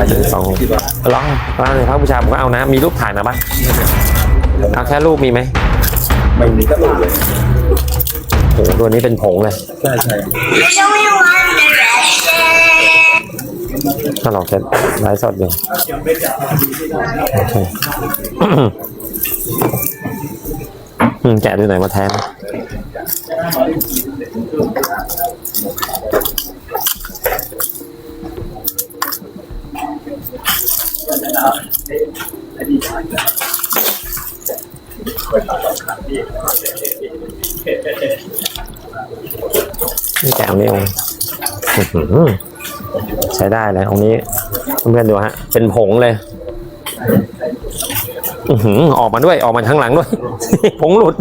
าเยอะสองลองร้านในพระบูชาผมก็เอานะ มีรูปถ่ายมาปะเอาแค่รูปมีไหมไม่มีก็ลงเลยโอ้โหตัวนี้เป็นผงเลยใช่ใช่ There's only one direction. ถ้าเราจะไลฟ์สดอยู่โอเคอืมแกะดูหน่อยมาแทน นี่แกะองนี้องค์อื้อหือใช้ได้เลยองนี้เพื่อนดูฮะ เป็นผงเลยอือหือออกมาด้วยออกมาข้างหลังด้วย ผงหลุด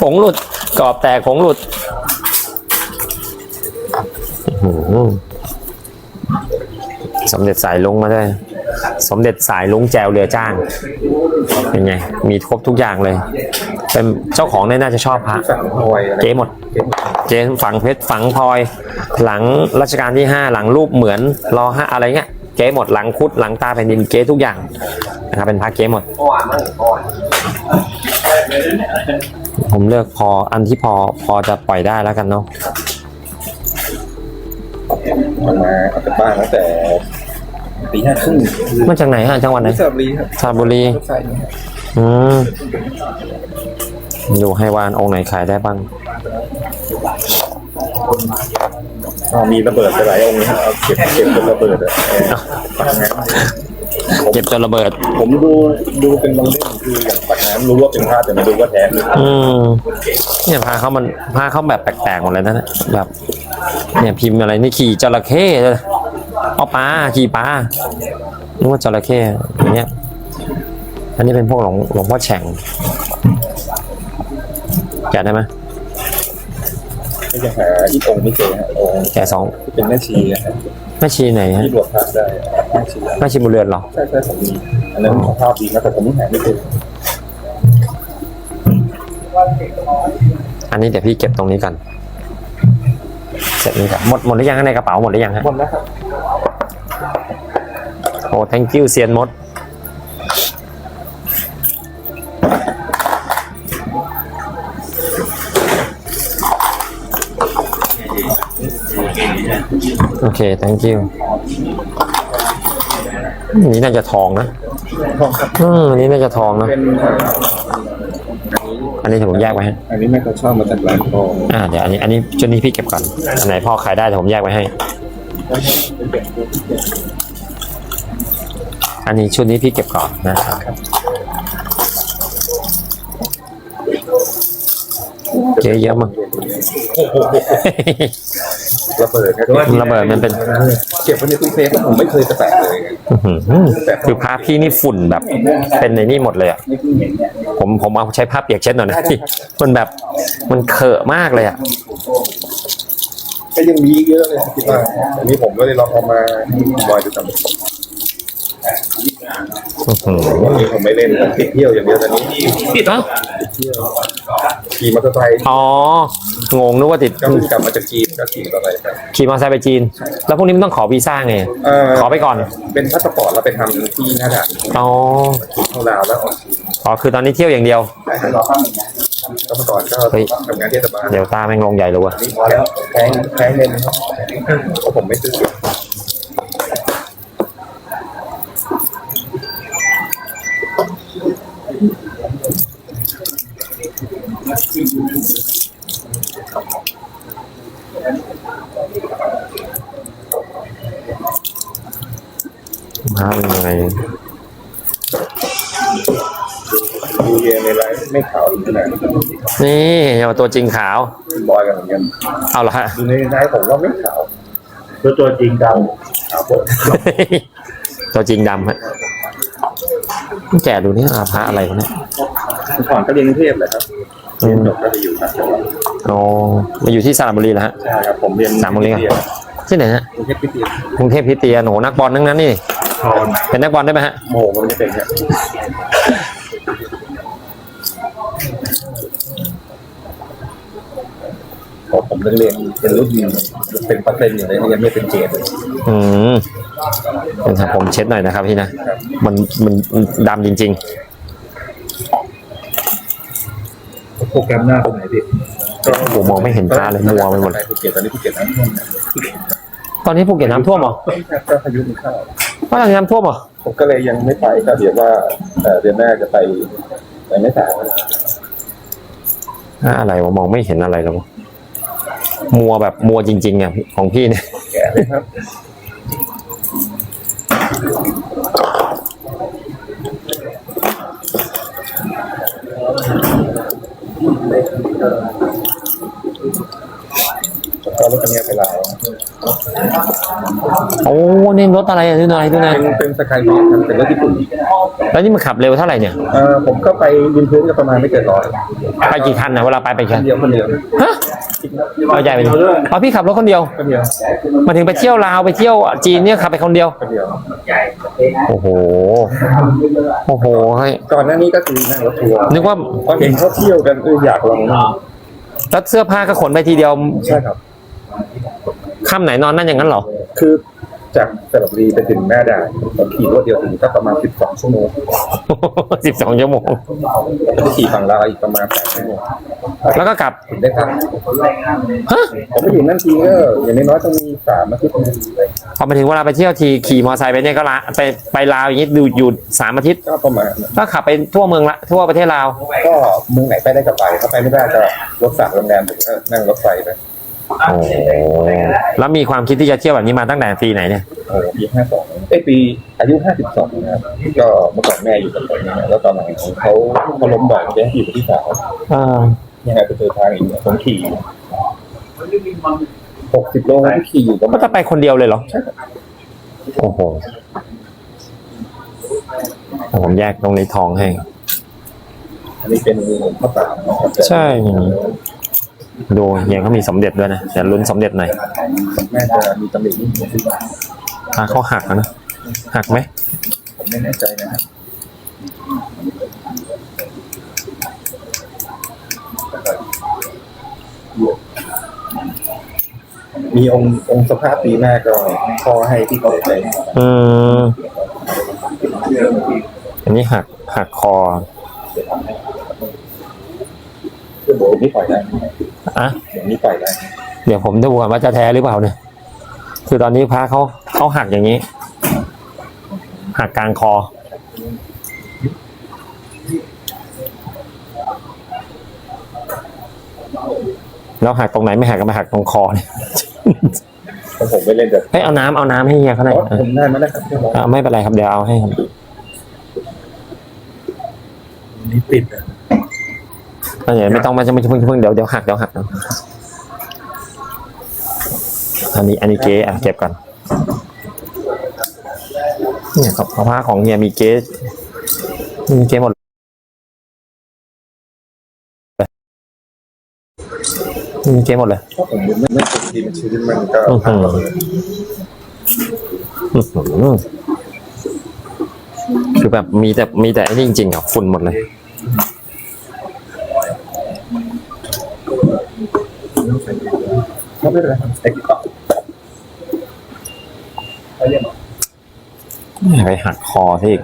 ผงหลุดกรอบแตกผงหลุดอือ สมเด็จสายลุงมาด้วย สมเด็จสายลุงแจวเรือจ้าง เป็นไง มีครบทุกอย่างเลย เป็นเจ้าของเนี่ยน่าจะชอบพระเจ๊หมด เจ๊ฝังเพชรฝังพลอย หลังรัชกาลที่ห้าหลังรูปเหมือนรอห้าอะไรเงี้ย เก๊หมดหลังคุดหลังตาแผ่นดินเก๊ทุกอย่างนะครับเป็นพระเก๊หมด ผมเลือกพออันที่พอพอจะปล่อยได้แล้วกันเนาะมาออกจากบ้านตั้งแต่ ปีห้าครึ่งมาจากไหนฮะจังหวัดไหนที่สระบุรีครับสระบุรีรถไฟเนี่ยครับอืมดูให้วานองค์ไหนขายได้บ้าง อ๋อมีระเบิดไปหลายองค์นะครับเอาเก็บเก็บเป็นระเบิดอะเออปากน้เก็บจนระเบิดำผมดูดูเป็นบางเล่มคืออย่างปากน้ำรู้ว่าเป็นพลาดแต่ไม่รู้ว่าแท้หรือเปล่าอืมเนี่ยพาเขามันพาเขาแบบแปลกๆหมดเลยนะเนี่ยแบบ เนี่ยพิมพ์อะไรนี่ขี่จระเข้เลย เอาปลาขี่ปลานึกว่าจระเข้อย่างเงี้ยอันนี้เป็นพวกหลวงหลวงพ่อแฉ่งแกะได้ไหมก็ยังหาอีกองค์ไม่เจอฮะองค์แกะสองที่เป็นแม่ชีอะครับแม่ชีไหนฮะที่รวบพระได้แม่ชีแม่ชีบุญเรือนเหรอ ใช่ใช่ผมมีอันนั้นภาพดีนะแต่ผมหาไม่เจออันนี้เดี๋ยวพี่เก็บตรงนี้ก่อนเสร็จนี้ก่อนหมดหมดหรือยังฮะในกระเป๋าหมดหรือยังฮะ หมดแล้วครับโอ้ thank you เซียนมด โอเค thank you อันนี้น่าจะทองนะทองครับอืมอันนี้น่าจะทองนะ เป็นอันนี้อันนี้เดี๋ยวผมแยกไว้ให้ อันนี้แม่ก็ชอบมาจากร้านทองอ่า เดี๋ยวอันนี้ อันนี้ชุดนี้พี่เก็บก่อน อันไหนพ่อขายได้เดี๋ยวผมแยกไว้ให้ อันนี้ชุดนี้พี่เก็บก่อนนะครับเจ๊เยอะมั้งระเบิดครับระเบิดมันเป็นเก็บไว้ในตู้เซฟแล้วผมไม่เคยจะแตะเลยไงอื้อหือคือผ้าพี่นี่ฝุ่นแบบ เป็นในนี่หมดเลยอะผมผมเอาใช้ผ้าเปียกเช็ดหน่อยนะพี่มันแบบมันเขอะมากเลยอะก็ยังมีเยอะเลยคิดว่าอันนี้ผมก็เลยลองเอามาบอยดูทำ อื้อหือวันนี้ผมไม่เล่นผมติดเที่ยวอย่างเดียวตอนนี้เอ้าขี่มอเตอร์ไซค์อ๋องงนึกว่าติดก็เพิ่งกลับมาจากจีนก็ขี่มอเตอร์ไซค์ครับขี่มอเตอร์ไซค์ไปจีน แล้วพวกนี้มันต้องขอวีซ่าไงเขอไปก่อน เป็นพาสปอร์ตแล้วไปทำที่หน้าด่านอ๋อเข้าลาวแล้วออกจีนอ๋อคือตอนนี้เที่ยวอย่างเดียวก็เมื่อก่อนก็เฮ้ยทำงานเทศบาลเดี๋ยวตาแม่งลงใหญ่เลยว่ะนี่พอแล้วแพงแพงเลยนะครับเพราะผมไม่ซื้อ ฮะเป็นยังไงดูเยในไลฟ์ไม่ขาวขนาดนี้นี่เอาตัวจริงขาว บอยกันเหมือนกันเอาละฮะดูในไลฟ์ผมว่าไม่ขาวตัวตัวจริงดขาวหมด ตัวจริงดำฮะ แกะดูนี่อาพระอะไรวะเนี่ยเมื่อก่อนก็เรียนกรุงเทพแหละครับเรียนจบก็ไปอยู่ต่างจังหวัดอ๋อมาอยู่ที่สระบุรีแล้วฮะใช่ครับผมเรียนสามโมงเรียนเรียนที่ไหนฮะกรุงเทพพิเศษกรุงเทพพิเตียโหนูนักบอลทั้งนั้นนี่เป็นนักบอลได้ไหมฮะโมก็ไม่ได้เป็นครับผมผมเรียนเป็นรุ่นเป็นเปอร์เซ็นต์อยู่เลยยังไม่เป็นเกรดเลยอืม นะครับผมเช็ดหน่อยนะครับพี่นะ มันมันมันดำจริงโปรแกรมหน้าตรงไหนพี่ๆผมมองไม่เห็นตาเลยมัวไปหมดภูเก็ตตอนนี้ภูเก็ตน้ำท่วมนะตอนนี้ภูเก็ตน้ำท่วมเหรอก็พายุมันเข้าตอนนี้น้ำท่วมเหรอผมก็เลยยังไม่ไปก็เดี๋ยวว่าเอ่อเดือนหน้าจะไปไปไม่สายอ่าอะไรวะมองไม่เห็นอะไรแล้ววะมัวแบบมัวจริงๆอะของพี่เนี่ยแก่เลยครับ ก็รถคันนี้ไปลาวโอ้นี่รถอะไรอะดูหน่อยดูหน่อยเป็นเป็นสกายบีครับเป็นรถญี่ปุ่นแล้วนี่มันขับเร็วเท่าไหร่เนี่ยเอ่อผมก็ไปยืนพื้นก็ประมาณไม่เกินร้อยไปกี่คันนะเวลาไปไปคัคันนเดียวคนเดียวฮะ เอาใหญ่ไปดิเอาพี่ขับรถคนเดียว คนเดียวมาถึงไปเที่ยวลาวไปเที่ยวจีนเนี่ยขับไปคนเดียว คนเดียวโอ้โห โอ้โหเฮ้ยก่อนหน้านี้ก็คือนั่งรถทัวร์นึกว่าพอเห็นเขาเที่ยวกันเอออยากลองนั่งแล้วเสื้อผ้าก็ขนไปทีเดียว ใช่ครับค่ำไหนนอนนั่นอย่างนั้นเหรอ คือ จากสระบุรีไปถึงแม่ด่านผมขี่รถเดียวถึงก็ประมาณ 12 ชั่วโมงสิบสองชั่วโมงที่ขี่ฝั่งลาวอีกประมาณ8ชั่วโมงแล้วก็กลับ ถึงได้พักฮะผมไปอยู่นั่นทีก็อย่างน้อยๆต้องมีสามอาทิตย์นะพอมาถึงเวลาไปเที่ยวทีขี่มอเตอร์ไซค์ไปเนี่ยก็ละไปไปลาวอย่างนี้ดูอยู่สามอาทิตย์ ก็ประมาณนั้นก็ขับไปทั่วเมืองละทั่วประเทศลาว ก็เมืองไหนไปได้ก็ไปถ้าไปไม่ได้ก็รถฝากโรงแรมถึงก็นั่งรถไฟไป โอ้แล้วมีความคิดที่จะเที่ยวแบบนี้มาตั้งแต่ปีไหนเนี่ยโอ้ปีห้าสองเอ้ยปีอายุห้าสิบสองนะครับก็เมื่อก่อนแม่อยู่กับผมนะแล้วตอนหลังเขาเขาล้มบ่อยแกอยู่กับพี่สาวอ่า ยังไงไปเจอทางอีกเนี่ยผมขี่หกสิบโลผมขี่อยู่ประมาก็ณจะไปคนเดียวเลยเหรอ โอ้โหผมแยกตรงนี้ทองให้ อันนี้เป็นข้าวสารนะครับใช่ ดูเฮียเขามีสมเด็จด้วยนะแต่ลุ้นสมเด็จหน่อยแม่จะมีตำหนินิดนึงถ้าเขาหักอะนะหักไหมผมไม่แน่ใจนะครับมีองค์องค์สภาพปีหน้าก็พอให้ที่เขาไปอืมอันนี้หักหักคอคือโบนี่ปล่อยได้ อะอย่างนี้ปล่อยได้เดี๋ยวผมดูก่อนว่าจะแท้หรือเปล่าเนี่ย คือตอนนี้พระเขาเขาหักอย่างนี้ หักกลางคอ แล้วหักตรงไหนไม่หักก็มาหักตรงคอเนี่ยแต่ผมไม่เล่นแต่เฮ้ยเอาน้ำเอาน้ำให้เฮียเขาหน่อยอ๋อผมได้มาแล้วครับเรียบร้อยอ่าไม่เป็นไรครับเดี๋ยวเอาให้ครับนี่ปิดอะ อันนี้ไม่ต้องมาจะไม่เพิ่งเพิ่งเดี๋ยวเดี๋ยวหักเดี๋ยวหักนะอันนี้อันนี้เก๊อะเก็บก่อนเนี่ยครับผ้าของเฮียมีเก๊มีเก๊หมดเลยมีเก๊หมดเลยเพราะผมไม่ไม่เป็นทีมชีวิตมันก็อื้อหืออื้อหือคือแบบมีแต่มีแต่ไอ้นี่จริงๆอะฝุ่นหมดเลย เขา ไม่เป็นไรครับไอ้ที่ต่อไปหักคอที่อีก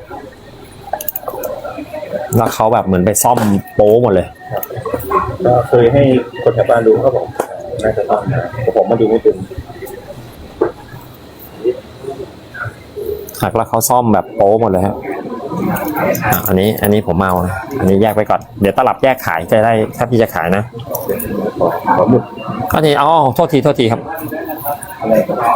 แล้วเขาแบบเหมือนไปซ่อมโป๊หมดเลย ก็เคยให้คนแถวบ้านดูเขาบอกน่าจะต้องนะผมมาดูไม่เป็นหักแล้วเขาซ่อมแบบโป๊หมดเลยครับอะอันนี้อันนี้ผมเอา อันนี้แยกไปก่อน เดี๋ยวตลับแยกขายจะได้ถ้าพี่จะขายนะขอขอหมุด ก็นี่อ๋อโทษทีโทษทีครับอะไรก็ได้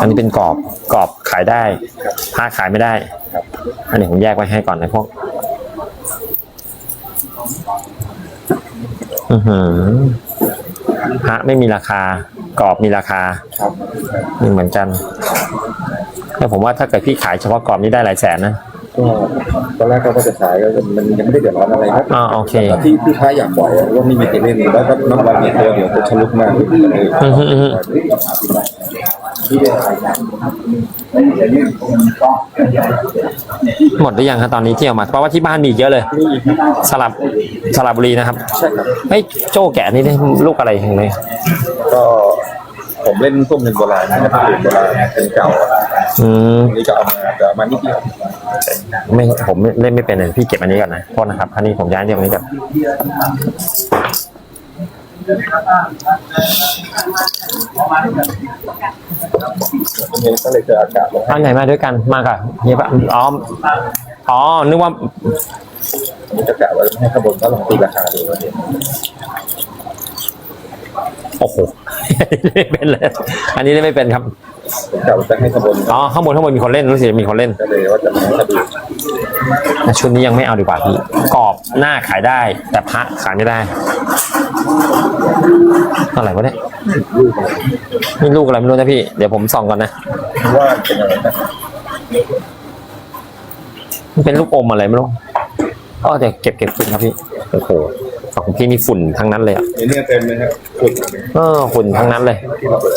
อันนี้เป็นกรอบกรอบขายได้ผ้าขายไม่ได้อันนี้ผมแยกไว้ให้ก่อนนะพวกอือหือพระไม่มีราคากรอบมีราคานี่เหมือนกันแล้วผมว่าถ้าเกิดพี่ขายเฉพาะกรอบนี่ได้หลายแสนนะ ก็ตอนแรกก็ว่าจะขายก็มันยังไม่ได้เดือดร้อนอะไรครับอ่าโอเค แต่ที่ที่ค้าอยากปล่อยอะว่าไม่มีใครเล่นแล้วก็น้องบอลเนี่ยตัวเดียวจะชลุกมากเลยอือฮึอือฮึหมดหรือยังครับตอนนี้ที่เอามาเพราะว่าที่บ้านมีอีกเยอะเลยนี่อีกสลับสลับบุรีนะครับใช่ครับ เฮ้ยโจ้แกะนี่ได้ลูกอะไรอย่างเลยก็ผมเล่นส้มเป็นโบราณนะครับเป็นโบราณเป็นเก่าอื มอันนี้ก็เอามาแต่เอามานิดเดียวไม่ผมเล่นไม่เป็นเลยพี่เก็บอันนี้ก่อนนะโทษนะครับอันนี้ผมย้ายเรื่องนี้ก่อนเองก็เลยเจออากาศลงอันไหนมาด้วยกันมากับเฮียปะอ๋ออ๋อนึกว่าอันนี้ก็กะว่าให้ขบวนก็ลองตีราคาดูว่าเนี่ยโอ้โหไม่เป็นเลย อันนี้เล่นไม่เป็นครับ ผมกะว่าจะให้ขบวนอ๋อข้างบนข้างบนมีคนเล่นรู้สึกจะมีคนเล่นก็เลยว่าจะมาให้ดูแต่ชุดนี้ยังไม่เอาดีกว่าพี่กรอบหน้าขายได้ แต่พระขายไม่ได้อะไรวะเนี่ยรูปอะไรนี่ลูกอะไรไม่รู้นะพี่เดี๋ยวผมส่องก่อนนะว่าเป็นอะไรนะมันเป็นลูกอมอะไรไม่รู้อ๋อเดี๋ยวเก็บเก็บขึ้นครับพี่โอ้โหของพี่นี่ฝุ่นทั้งนั้นเลยอะในเนี่ยเต็มเลยครับขุดเออฝุ่นทั้งนั้นเลยที่เราเปิด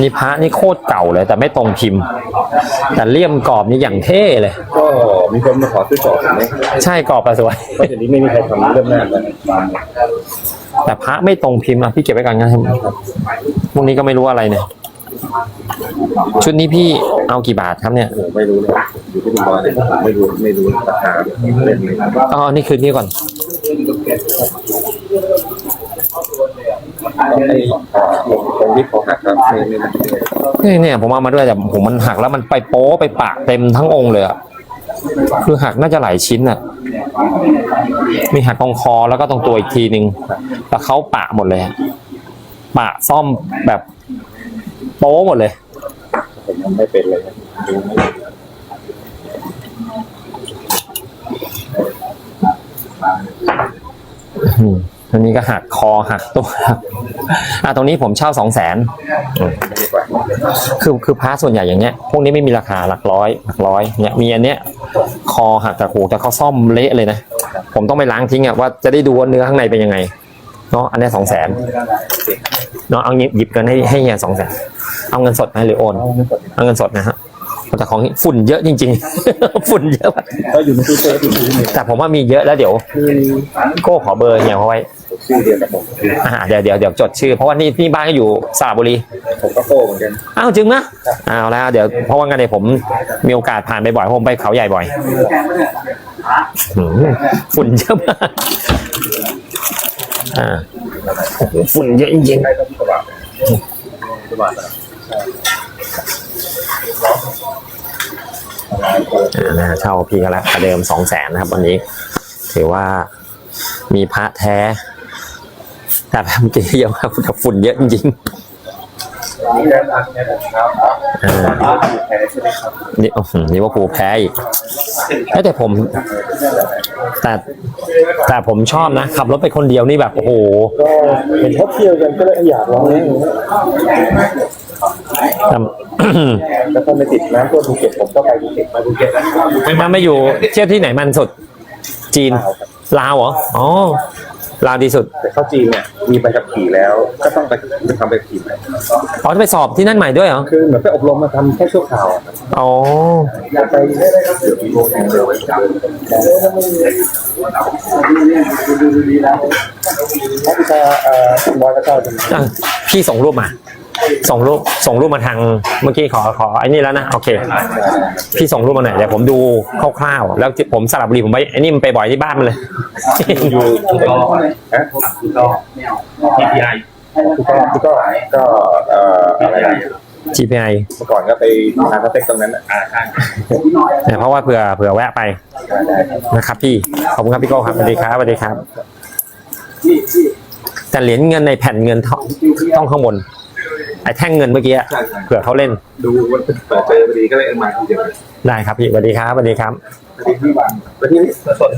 นี่พระนี่โคตรเก่าเลย แต่ไม่ตรงพิมพ์ แต่เลี่ยมกรอบนี่อย่างเท่เลย ก็มีคนมาขอซื้อต่อผมนะใช่กรอบอะสวยเพราะเดี๋ยวนี้ไม่มีใครทำเรื่องหน้าแล้วแต่พระไม่ตรงพิมพ์อะพี่เก็บไว้ก่อนนะครับพวกนี้ก็ไม่รู้อะไรเนี่ย ชุดนี้พี่เอากี่บาทครับเนี่ยโอ้โหไม่รู้เลยอยู่ที่ดูบอลเลยผมไม่รู้ไม่รู้ราคาเล่นเลยอ๋อนี่คืนนี้ก่อน ไอ้ตรงที่เขาหักครับไม่ไม่ไม่นี่เนี่ย ผมเอามาด้วยแต่ผมมันหักแล้วมันไปโป๊ไปปะเต็มทั้งองค์เลยอะคือหักน่าจะหลายชิ้นอะมีหักตรงคอแล้วก็ตรงตัวอีกทีหนึ่งแล้วเขาปะหมดเลยปะซ่อมแบบโป๊หมดเลยผมยังไม่เป็นเลยดูไม่ อืมอันนี้ก็หักคอหักตัวอะตรงนี้ผมเช่าสองแสนดีกว่าคือคือพระส่วนใหญ่อย่างเงี้ย พวกนี้ไม่มีราคาหลักร้อยหลักร้อยเนี่ยมีอันเนี้ยคอหักกระโหแต่เขาซ่อมเละเลยนะ ผมต้องไปล้างทิ้งอะว่าจะได้ดูว่าเนื้อข้างในเป็นยังไงเนาะอันเนี้สองแสนเนาะเอาหยิบหยิบเงินให้ให้เฮียสองแสนเอาเงินสดไหมหรือโอนเอาเงินสดนะฮะแต่ของฝุ่นเยอะจริง ๆ ฝุ่นเยอะมากก็อยู่ในตู้เซฟอยู่ที่นี่แต่ผมว่ามีเยอะแล้วเดี๋ยว โก้ขอเบอร์เฮียเขาไว้ ชื่อเดียวกับผมอ่าเดี๋ยวเดี๋ยวเดี๋ยวจดชื่อ เพราะว่านี่ที่บ้านก็อยู่สระบุรี ผมก็โก้เหมือนกัน อ้าวจริงนะอ้าวแล้วเดี๋ยวเพราะว่างั้นเนี่ยผมมีโอกาสผ่านไปบ่อยเพราะผมไปเขาใหญ่บ่อยหืมฝุ่นเยอะมากอ่าโอ้โหฝุ่นเยอะจริงใช่ต้องสว่างสว่างนะๆอ่านะเช่าพี่ก็แล้วประเดิมสองแสนนะครับ วันนี้ ถือว่ามีพระแท้ แต่แบบเมื่อกี้เยอะมากแต่ฝุ่นเยอะจริงนี่แค่ทางแค่ครับๆอ่าแพ้ใช่ไหมครับนี่โอ้โหนี่ว่าปูลแพ้อีกเอ้ยแต่ผม แต่แต่ผมชอบนะ ขับรถไปคนเดียวนี่แบบ โอ้โหก็เห็นเขาเที่ยวกันก็เลยอยากลองเล่นแต่แล้วก็ไม่ติดน้ำท่วมภูเก็ตผมก็ไปภูเก็ตไปภูเก็ตมันไม่อยู่เที่ยวที่ไหนมันสุด จีน ลาวเหรอ อ๋อ ลาวดีสุดแต่เข้าจีนเนี่ยมีใบขับขี่แล้ว ก็ต้องไปไปทำใบขับขี่ใหม่อ๋อจะไปสอบที่นั่นใหม่ด้วยเหรอคือเหมือนไปอบรมมาทำแค่ชั่วคราวอะครับอ๋ออยากไปได้ได้ครับเดี๋ยวมีโปรแกรมเร็วพระพิชาเอ่อบอยพระเจ้าจะ อะพี่ส่งรูปมา ส่งรูปส่งรูปมาทางเมื่อกี้ขอขอไอ้นี่แล้วนะโอเคพี่ส่งรูปมาหน่อยเดี๋ยวผมดูคร่าวๆแล้วผมสลับบุรีผมไปไอ้นี่มันไปบ่อยที่บ้านมันเลยอยู่ก็ฮะ PPI คือก็คือก็ก็เอ่ออะไรนะ GPI เมื่อก่อนก็ไปทานสเต็กตรงนั้นอะอ่าใช่เนี่ยเพราะว่าเผื่อเผื่อแวะไปได้ครับนะครับพี่ขอบคุณครับพี่โก้ครับสวัสดีครับสวัสดีครับแต่เหรียญเงินในแผ่นเงินต้องต้องข้างบน ไอ้แท่งเงินเมื่อกี้อะใช่ใช่เผื่อเขาเล่นดูมันเป็นเปิดเจอพอดีก็เลยเอามาทีเดียวเลยได้ครับพี่สวัสดีครับสวัสดีครับ พอดีที่วางพอดีนี่สด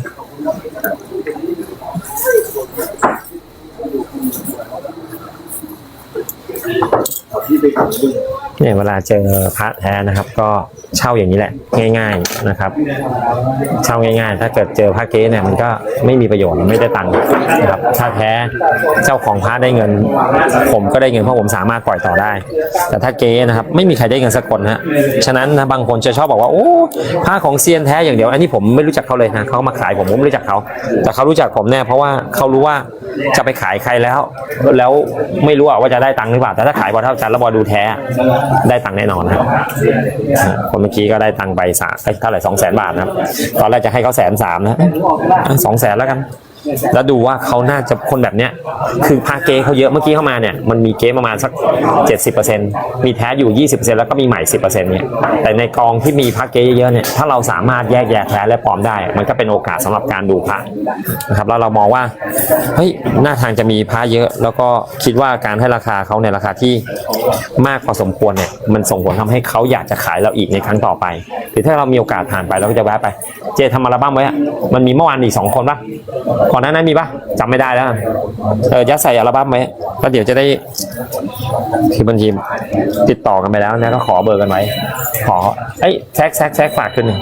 เนี่ยเวลาเจอพระแท้นะครับ ก็เช่าอย่างนี้แหละ ง่าย ๆนะครับ เช่าง่าย ๆ ถ้าเกิดเจอพระเก๊เนี่ยมันก็ไม่มีประโยชน์ไม่ได้ตังค์นะครับถ้าแท้เจ้าของพระได้เงิน ผมก็ได้เงินเพราะผมสามารถปล่อยต่อได้ แต่ถ้าเก๊นะครับ ไม่มีใครได้เงินสักคนนะฉะนั้นนะบางคนจะชอบบอกว่าโอ้พระของเซียนแท้อย่างเดียว อันนี้ผมไม่รู้จักเขาเลยนะเขามาขายผมผมไม่รู้จักเขาแต่เขารู้จักผมแน่เพราะว่าเขารู้ว่าจะไปขายใครแล้ว แล้วไม่รู้ว่าจะได้ตังค์หรือเปล่าแต่ถ้าขายพอเท่าจันแล้วบอดูแท้ได้ตังค์แน่นอนครับคนเมื่อกี้ก็ได้ตังค์ไปสามเอ้ยเท่าไหร่สองแสนบาทนะครับ ตอนแรกจะให้เขาแสนสามนะสองแสนแล้วกัน แล้วดูว่าเขาน่าจะคนแบบเนี้ย คือพาเก๊เขาเยอะเมื่อกี้เข้ามาเนี่ยมันมีเก๊ประมาณสักเจ็ดสิบเปอร์เซ็นมีแท้อยู่ยี่สิบเปอร์เซ็นแล้วก็มีใหม่สิบเปอร์เซ็นเนี่ยแต่ในกองที่มีพระเก๊เยอะๆเนี่ยถ้าเราสามารถแยกแยะแท้และปลอมได้ มันก็เป็นโอกาสสำหรับการดูพระนะครับแล้วเรามองว่าเฮ้ยหน้าทางจะมีพระเยอะ แล้วก็คิดว่าการให้ราคาเขาในราคาที่มากพอสมควรเนี่ยมันส่งผลทำให้เขาอยากจะขายเราอีกในครั้งต่อไป รือถ้าเรามีโอกาสผ่านไปเราก็จะแวะไป เจทำอัลบั้มไว้อะมันมีเมื่อวานอีกสองคนปะก่อนหน้านั้นมีปะจำไม่ได้แล้วเออยัดใส่อัลบั้มไว้ก็เดี๋ยวจะได้คือบัญชีติดต่อกันไปแล้วนะก็ขอเบอร์กันไว้ขอเอ้ยแซกแซกแซกฝากขึ้นหนึ่ง